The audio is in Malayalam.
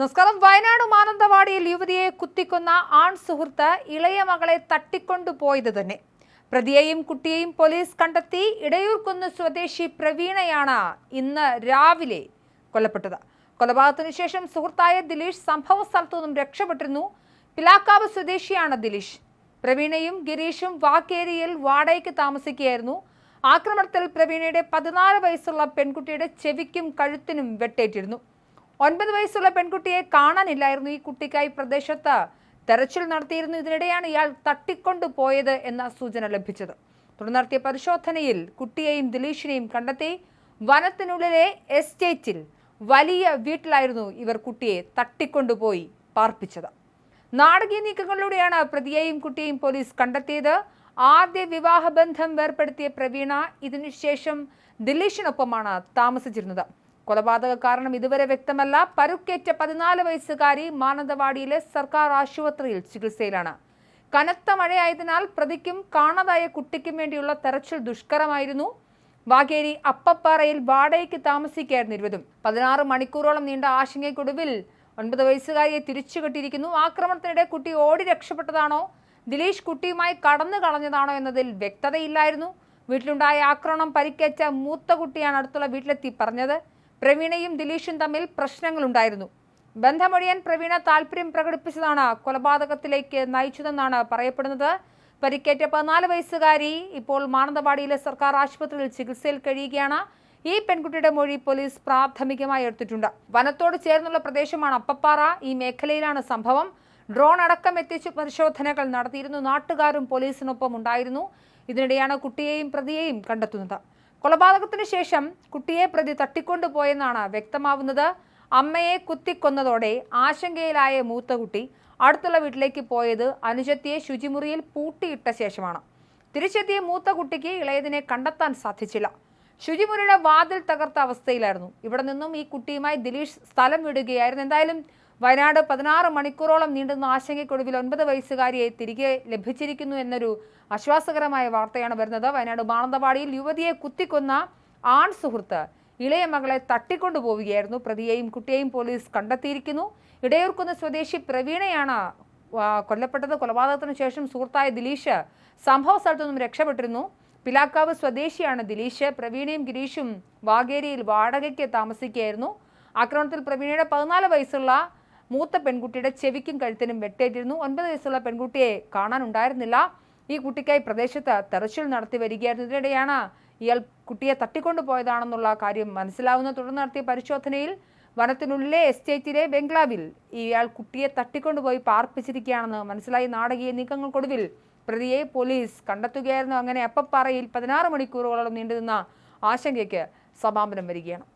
നമസ്കാരം. വയനാട് മാനന്തവാടിയിൽ യുവതിയെ കുത്തിക്കൊന്ന ആൺ സുഹൃത്ത് ഇളയ മകളെ തട്ടിക്കൊണ്ടുപോയത് തന്നെ. പ്രതിയെയും കുട്ടിയെയും പോലീസ് കണ്ടെത്തി ഇടയൂർക്കുന്ന് സ്വദേശി പ്രവീണയാണ് ഇന്ന് രാവിലെ കൊല്ലപ്പെട്ടത്. കൊലപാതകത്തിനു ശേഷം സുഹൃത്തായ ദിലീഷ് സംഭവ സ്ഥലത്തു നിന്നും രക്ഷപ്പെട്ടിരുന്നു. പിലാക്കാവ് സ്വദേശിയാണ് ദിലീഷ്. പ്രവീണയും ഗിരീഷും വാക്കേരിയിൽ വാടകയ്ക്ക് താമസിക്കുകയായിരുന്നു. ആക്രമണത്തിൽ പ്രവീണയുടെ പതിനാല് വയസ്സുള്ള പെൺകുട്ടിയുടെ ചെവിക്കും കഴുത്തിനും വെട്ടേറ്റിരുന്നു. ഒൻപത് വയസ്സുള്ള പെൺകുട്ടിയെ കാണാനില്ലായിരുന്നു ഈ കുട്ടിക്കായി പ്രദേശത്ത്. തെരച്ചിൽ നടത്തിയിരുന്നു. ഇതിനിടെയാണ് ഇയാൾ തട്ടിക്കൊണ്ടു പോയത് എന്ന സൂചന ലഭിച്ചത്. തുടർന്ന് നടത്തിയ പരിശോധനയിൽ കുട്ടിയെയും ദിലീഷിനെയും കണ്ടെത്തി വനത്തിനുള്ളിലെ എസ്റ്റേറ്റിൽ വലിയ വീട്ടിലായിരുന്നു ഇവർ കുട്ടിയെ തട്ടിക്കൊണ്ടുപോയി പാർപ്പിച്ചത്. നാടകീയ നീക്കങ്ങളിലൂടെയാണ് പ്രതിയെയും കുട്ടിയെയും പോലീസ് കണ്ടെത്തിയത്. ആദ്യ വിവാഹബന്ധം വേർപ്പെടുത്തിയ പ്രവീണ. ഇതിനുശേഷം ദിലീഷിനൊപ്പമാണ് താമസിച്ചിരുന്നത്. കൊലപാതക കാരണം ഇതുവരെ വ്യക്തമല്ല. പരുക്കേറ്റ പതിനാല് വയസ്സുകാരി മാനന്തവാടിയിലെ സർക്കാർ ആശുപത്രിയിൽ ചികിത്സയിലാണ്. കനത്ത മഴയായതിനാൽ പ്രതിക്കും കാണാതായ കുട്ടിക്കും വേണ്ടിയുള്ള തെരച്ചിൽ ദുഷ്കരമായിരുന്നു. വാഗേരി അപ്പപ്പാറയിൽ വാടകയ്ക്ക് താമസിക്കുകയായിരുന്നു ഇരുവരും. പതിനാറ് മണിക്കൂറോളം നീണ്ട ആശങ്കയ്ക്കൊടുവിൽ ഒൻപത് വയസ്സുകാരിയെ തിരിച്ചുകെട്ടിയിരിക്കുന്നു. ആക്രമണത്തിനിടെ കുട്ടി ഓടി രക്ഷപ്പെട്ടതാണോ? ദിലീഷ് കുട്ടിയുമായി കടന്നു കളഞ്ഞതാണോ എന്നതിൽ വ്യക്തതയില്ലായിരുന്നു. വീട്ടിലുണ്ടായ ആക്രമണം പരിക്കേറ്റ മൂത്ത കുട്ടിയാണ് അടുത്തുള്ള വീട്ടിലെത്തി പറഞ്ഞത്. പ്രവീണയും ദിലീഷും തമ്മിൽ പ്രശ്നങ്ങളുണ്ടായിരുന്നു. ബന്ധമൊഴിയാൻ പ്രവീണ താല്പര്യം പ്രകടിപ്പിച്ചതാണ് കൊലപാതകത്തിലേക്ക് നയിച്ചതെന്നാണ് പറയപ്പെടുന്നത്. പരിക്കേറ്റ പതിനാല് വയസ്സുകാരി ഇപ്പോൾ മാനന്തവാടിയിലെ സർക്കാർ ആശുപത്രിയിൽ ചികിത്സയിൽ കഴിയുകയാണ്. ഈ പെൺകുട്ടിയുടെ മൊഴി പോലീസ് പ്രാഥമികമായി എടുത്തിട്ടുണ്ട്. വനത്തോട് ചേർന്നുള്ള പ്രദേശമാണ് അപ്പപ്പാറ. ഈ മേഖലയിലാണ് സംഭവം. ഡ്രോൺ അടക്കം എത്തിച്ച് പരിശോധനകൾ നടത്തിയിരുന്നു. നാട്ടുകാരും പോലീസിനൊപ്പം ഉണ്ടായിരുന്നു. ഇതിനിടെയാണ് കുട്ടിയെയും പ്രതിയെയും കണ്ടെത്തുന്നത്. കൊലപാതകത്തിന് ശേഷം കുട്ടിയെ പ്രതി തട്ടിക്കൊണ്ടുപോയെന്നാണ് വ്യക്തമാവുന്നത്. അമ്മയെ കുത്തിക്കൊന്നതോടെ ആശങ്കയിലായ മൂത്ത കുട്ടി അടുത്തുള്ള വീട്ടിലേക്ക് പോയത് അനുജത്തിയെ ശുചിമുറിയിൽ പൂട്ടിയിട്ട ശേഷമാണ്. തിരിച്ചെത്തിയ മൂത്ത കുട്ടിക്ക് ഇളയതിനെ കണ്ടെത്താൻ സാധിച്ചില്ല. ശുചിമുറിയുടെ വാതിൽ തകർത്ത അവസ്ഥയിലായിരുന്നു. ഇവിടെ നിന്നും ഈ കുട്ടിയുമായി ദിലീഷ് സ്ഥലം വിടുകയായിരുന്നു. എന്തായാലും വയനാട് പതിനാറ് മണിക്കൂറോളം നീണ്ടുന്ന ആശങ്കയ്ക്കൊടുവിൽ ഒൻപത് വയസ്സുകാരിയെ തിരികെ ലഭിച്ചിരിക്കുന്നു എന്നൊരു ആശ്വാസകരമായ വാർത്തയാണ് വരുന്നത്. വയനാട് മാനന്തവാടിയിൽ യുവതിയെ കുത്തിക്കൊന്ന ആൺ സുഹൃത്ത് ഇളയ മകളെ തട്ടിക്കൊണ്ടുപോവുകയായിരുന്നു. പ്രതിയെയും കുട്ടിയെയും പോലീസ് കണ്ടെത്തിയിരിക്കുന്നു. ഇടയൂർക്കുന്ന സ്വദേശി പ്രവീണയാണ് കൊല്ലപ്പെട്ടത്. കൊലപാതകത്തിന് ശേഷം സുഹൃത്തായ ദിലീഷ് സംഭവ സ്ഥലത്തു നിന്നും രക്ഷപ്പെട്ടിരുന്നു. പിലാക്കാവ് സ്വദേശിയാണ് ദിലീഷ്. പ്രവീണയും ഗിരീഷും വാഗേരിയിൽ വാടകയ്ക്ക് താമസിക്കുകയായിരുന്നു. ആക്രമണത്തിൽ പ്രവീണയുടെ പതിനാല് വയസ്സുള്ള മൂത്ത പെൺകുട്ടിയുടെ ചെവിക്കും കഴുത്തിനും വെട്ടേറ്റിരുന്നു. ഒൻപത് വയസ്സുള്ള പെൺകുട്ടിയെ കാണാനുണ്ടായിരുന്നില്ല. ഈ കുട്ടിക്കായി പ്രദേശത്ത് തെരച്ചിൽ നടത്തി വരികയായിരുന്നു. ഇതിനിടെയാണ് ഇയാൾ കുട്ടിയെ തട്ടിക്കൊണ്ടുപോയതാണെന്നുള്ള കാര്യം മനസ്സിലാവുന്ന തുടർന്ന് നടത്തിയ പരിശോധനയിൽ വനത്തിനുള്ളിലെ എസ്റ്റേറ്റിലെ ബംഗ്ലാവിൽ ഇയാൾ കുട്ടിയെ തട്ടിക്കൊണ്ടുപോയി പാർപ്പിച്ചിരിക്കുകയാണെന്ന് മനസ്സിലായി. നാടകീയ നീക്കങ്ങൾക്കൊടുവിൽ പ്രതിയെ പോലീസ് കണ്ടെത്തുകയായിരുന്നു. അങ്ങനെ അപ്പപ്പാറയിൽ പതിനാറ് മണിക്കൂറുകളോളം നീണ്ടുനിന്ന ആശങ്കയ്ക്ക് സമാപനം വരികയാണ്.